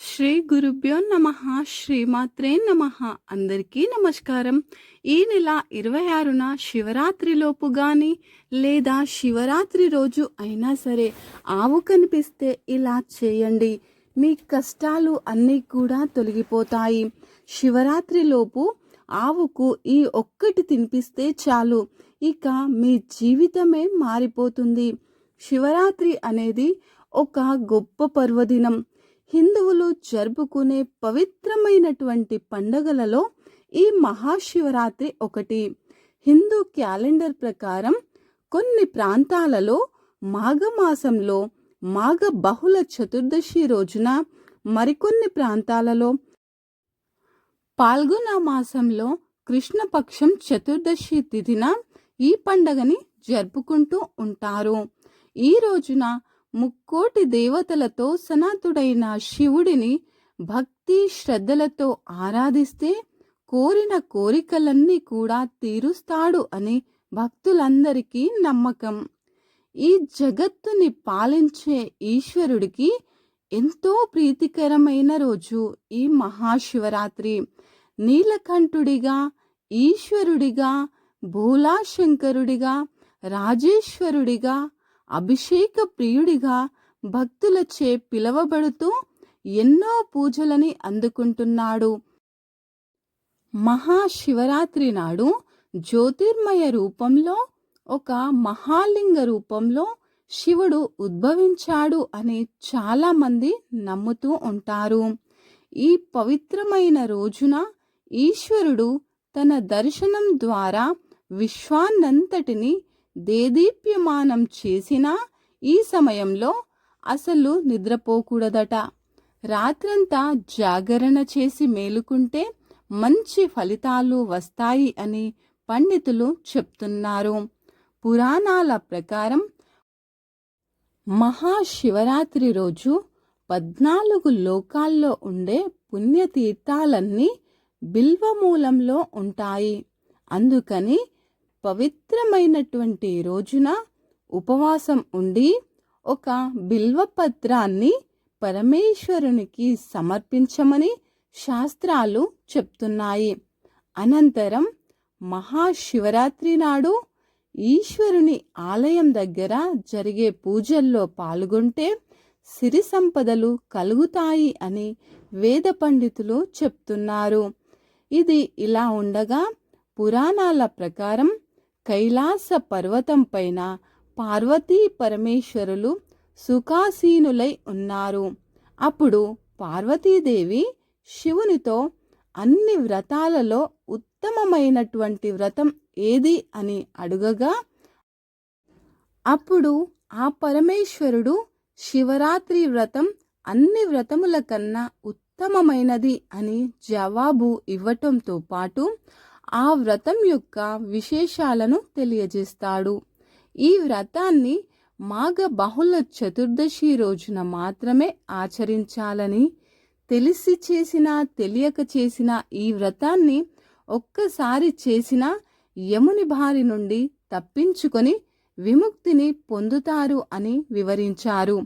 శ్రీ గురుభ్యో నమ శ్రీమాత్రే నమ. అందరికీ నమస్కారం. ఈ నెల ఇరవై ఆరున శివరాత్రిలోపు కానీ లేదా శివరాత్రి రోజు అయినా సరే ఆవు కనిపిస్తే ఇలా చేయండి. మీ కష్టాలు అన్నీ కూడా తొలగిపోతాయి. శివరాత్రిలోపు ఆవుకు ఈ ఒక్కటి తినిపిస్తే చాలు. ఇక మీ జీవితమే మారిపోతుంది. శివరాత్రి అనేది ఒక గొప్ప పర్వదినం. హిందువులు జరుపుకునే పవిత్రమైనటువంటి పండగలలో ఈ మహాశివరాత్రి ఒకటి. హిందూ క్యాలెండర్ ప్రకారం కొన్ని ప్రాంతాలలో మాఘమాసంలో మాఘ బహుళ చతుర్దశి రోజున మరికొన్ని ప్రాంతాలలో పాల్గొన మాసంలో కృష్ణపక్షం చతుర్దశి తిథిన ఈ పండగని జరుపుకుంటూ ఉంటారు. ఈ రోజున ముక్కోటి దేవతలతో సనాతుడైన శివుడిని భక్తి శ్రద్ధలతో ఆరాధిస్తే కోరిన కోరికలన్నీ కూడా తీరుస్తాడు అని భక్తులందరికీ నమ్మకం. ఈ జగత్తుని పాలించే ఈశ్వరుడికి ఎంతో ప్రీతికరమైన రోజు ఈ మహాశివరాత్రి. నీలకంఠుడిగా ఈశ్వరుడిగా భోలాశంకరుడిగా రాజేశ్వరుడిగా అభిషేక ప్రియుడిగా భక్తులచే పిలవబడుతూ ఎన్నో పూజలని అందుకుంటున్నాడు. మహాశివరాత్రి నాడు జ్యోతిర్మయ రూపంలో ఒక మహాలింగ రూపంలో శివుడు ఉద్భవించాడు అని చాలామంది నమ్ముతూ ఉంటారు. ఈ పవిత్రమైన రోజున ఈశ్వరుడు తన దర్శనం ద్వారా విశ్వాన్నంతటిని దేదీప్యమానం చేసినా ఈ సమయంలో అసలు నిద్రపోకూడదట. రాత్రంతా జాగరణ చేసి మేలుకుంటే మంచి ఫలితాలు వస్తాయి అని పండితులు చెప్తున్నారు. పురాణాల ప్రకారం మహాశివరాత్రి రోజు పద్నాలుగు లోకాల్లో ఉండే పుణ్యతీర్థాలన్నీ బిల్వమూలంలో ఉంటాయి. అందుకని పవిత్రమైనటువంటి రోజున ఉపవాసం ఉండి ఒక బిల్వపత్రాన్ని పరమేశ్వరునికి సమర్పించమని శాస్త్రాలు చెప్తున్నాయి. అనంతరం మహాశివరాత్రి నాడు ఈశ్వరుని ఆలయం దగ్గర జరిగే పూజల్లో పాల్గొంటే సిరి సంపదలు కలుగుతాయి అని వేద పండితులు చెప్తున్నారు. ఇది ఇలా ఉండగా పురాణాల ప్రకారం కైలాస పర్వతం పైన పార్వతీ పరమేశ్వరులు సుఖాసీనులై ఉన్నారు. అప్పుడు పార్వతీదేవి శివునితో అన్ని వ్రతాలలో ఉత్తమమైనటువంటి వ్రతం ఏది? అని అడుగగా అప్పుడు ఆ పరమేశ్వరుడు శివరాత్రి వ్రతం అన్ని వ్రతముల కన్నా ఉత్తమమైనది అని జవాబు ఇవ్వటంతో పాటు ఆ వ్రతం యొక్క విశేషాలను తెలియజేస్తాడు. ఈ వ్రతాన్ని మాఘ బహుళ చతుర్దశి రోజున మాత్రమే ఆచరించాలని తెలిసి చేసినా తెలియక చేసిన ఈ వ్రతాన్ని ఒక్కసారి చేసిన యముని బారి నుండి తప్పించుకొని విముక్తిని పొందుతారు అని వివరించారు.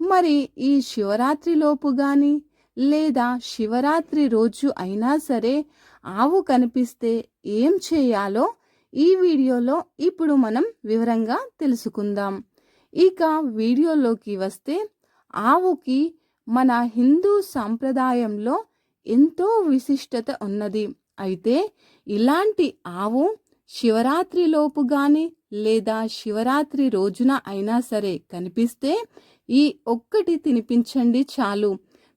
మరి ఈ శివరాత్రిలోపు కానీ లేదా శివరాత్రి రోజు అయినా సరే ఆవు కనిపిస్తే ఏం చేయాలో ఈ వీడియోలో ఇప్పుడు మనం వివరంగా తెలుసుకుందాం. ఇక వీడియోలోకి వస్తే ఆవుకి మన హిందూ సాంప్రదాయంలో ఎంతో విశిష్టత ఉన్నది. అయితే ఇలాంటి ఆవు శివరాత్రిలోపు కానీ లేదా శివరాత్రి రోజున అయినా సరే కనిపిస్తే ఈ ఒక్కటి తినిపించండి చాలు.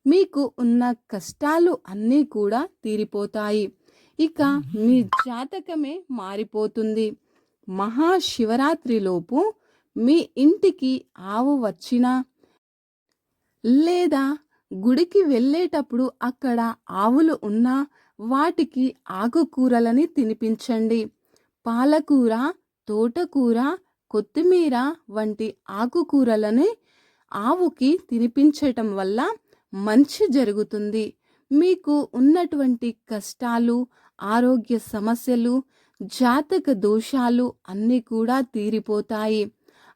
మీకు ఉన్న కష్టాలు అన్నీ కూడా తీరిపోతాయి. ఇక మీ జాతకమే మారిపోతుంది. మహాశివరాత్రిలోపు మీ ఇంటికి ఆవు వచ్చినా లేదా గుడికి వెళ్ళేటప్పుడు అక్కడ ఆవులు ఉన్నా వాటికి ఆకుకూరలని తినిపించండి. పాలకూర తోటకూర కొత్తిమీర వంటి ఆకుకూరలని ఆవుకి తినిపించటం వల్ల మంచి జరుగుతుంది. మీకు ఉన్నటువంటి కష్టాలు ఆరోగ్య సమస్యలు జాతక దోషాలు అన్నీ కూడా తీరిపోతాయి.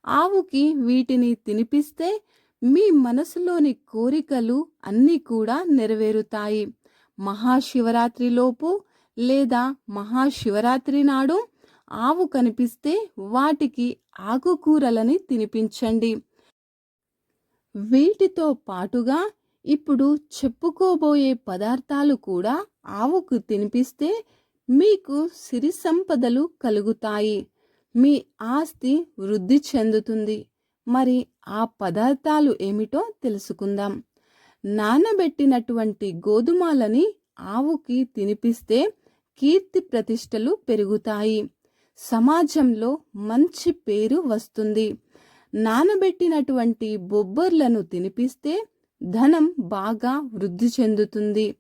ఆవుకి వీటిని తినిపిస్తే మీ మనసులోని కోరికలు అన్నీ కూడా నెరవేరుతాయి. మహాశివరాత్రిలోపు లేదా మహాశివరాత్రి నాడు ఆవు కనిపిస్తే వాటికి ఆకుకూరలని తినిపించండి. వీటితో పాటుగా ఇప్పుడు చెప్పుకోబోయే పదార్థాలు కూడా ఆవుకు తినిపిస్తే మీకు సిరి సంపదలు కలుగుతాయి. మీ ఆస్తి వృద్ధి చెందుతుంది. మరి ఆ పదార్థాలు ఏమిటో తెలుసుకుందాం. నానబెట్టినటువంటి గోధుమలని ఆవుకి తినిపిస్తే కీర్తి ప్రతిష్టలు పెరుగుతాయి. సమాజంలో మంచి పేరు వస్తుంది. నానబెట్టినటువంటి బొబ్బర్లను తినిపిస్తే ధనం బాగా వృద్ధి చెందుతుంది.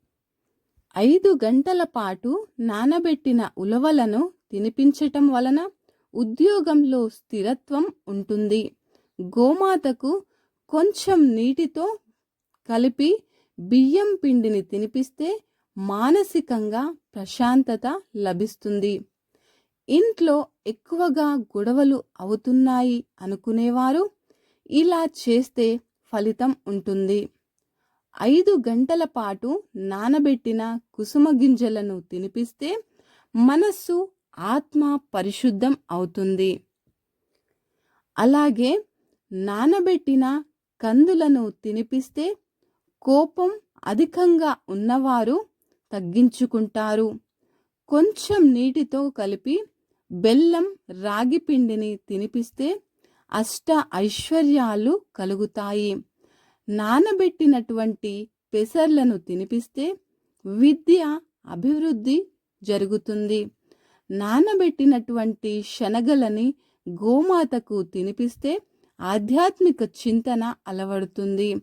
ఐదు గంటల పాటు నానబెట్టిన ఉలవలను తినిపించటం వలన ఉద్యోగంలో స్థిరత్వం ఉంటుంది. గోమాతకు కొంచెం నీటితో కలిపి బియ్యం పిండిని తినిపిస్తే మానసికంగా ప్రశాంతత లభిస్తుంది. ఇంట్లో ఎక్కువగా గొడవలు అవుతున్నాయి అనుకునేవారు. ఇలా చేస్తే ఫలితం ఉంటుంది. ఐదు గంటల పాటు నానబెట్టిన కుసుమ గింజలను తినిపిస్తే మనస్సు ఆత్మ పరిశుద్ధం అవుతుంది. అలాగే నానబెట్టిన కందులను తినిపిస్తే కోపం అధికంగా ఉన్నవారు తగ్గించుకుంటారు. కొంచెం నీటితో కలిపి బెల్లం రాగి పిండిని తినిపిస్తే అష్ట ఐశ్వర్యాలు కలుగుతాయి. నానబెట్టినటువంటి పెసర్లను తినిపిస్తే విద్య అభివృద్ధి జరుగుతుంది. నానబెట్టినటువంటి శనగలని గోమాతకు తినిపిస్తే ఆధ్యాత్మిక చింతన అలవడుతుంది.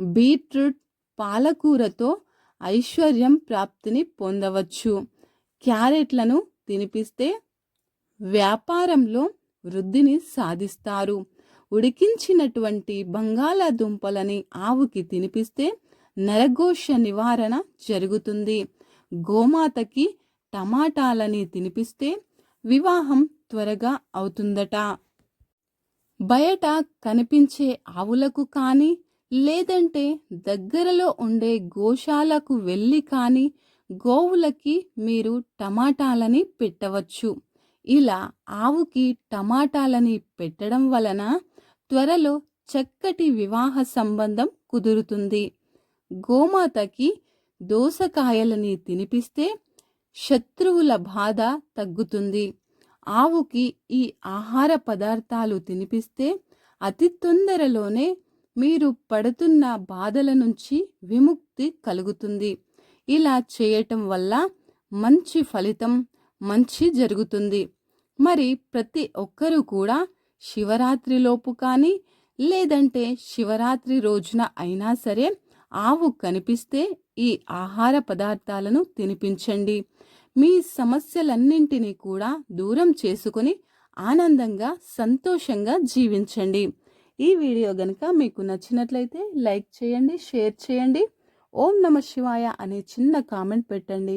బీట్రూట్ పాలకూరతో ఐశ్వర్యం ప్రాప్తిని పొందవచ్చు. క్యారెట్లను తినిపిస్తే వ్యాపారంలో వృద్ధిని సాధిస్తారు. ఉడికించినటువంటి బంగాళాదుంపలని ఆవుకి తినిపిస్తే నరఘోష నివారణ జరుగుతుంది. గోమాతకి టమాటాలని తినిపిస్తే వివాహం త్వరగా అవుతుందట. బయట కనిపించే ఆవులకు కానీ లేదంటే దగ్గరలో ఉండే గోశాలకు వెళ్ళి కానీ గోవులకి మీరు టమాటాలని పెట్టవచ్చు. ఇలా ఆవుకి టమాటాలని పెట్టడం వలన త్వరలో చక్కటి వివాహ సంబంధం కుదురుతుంది. గోమాతకి దోసకాయలని తినిపిస్తే శత్రువుల బాధ తగ్గుతుంది. ఆవుకి ఈ ఆహార పదార్థాలు తినిపిస్తే అతి తొందరలోనే మీరు పడుతున్న బాధల నుంచి విముక్తి కలుగుతుంది. ఇలా చేయటం వల్ల మంచి ఫలితం మంచి జరుగుతుంది. మరి ప్రతి ఒక్కరూ కూడా శివరాత్రిలోపు కానీ లేదంటే శివరాత్రి రోజున అయినా సరే ఆవు కనిపిస్తే ఈ ఆహార పదార్థాలను తినిపించండి. మీ సమస్యలన్నింటినీ కూడా దూరం చేసుకుని ఆనందంగా సంతోషంగా జీవించండి. ఈ వీడియో గనుక మీకు నచ్చినట్లయితే లైక్ చేయండి షేర్ చేయండి. ఓం నమ శివాయ అనే చిన్న కామెంట్ పెట్టండి.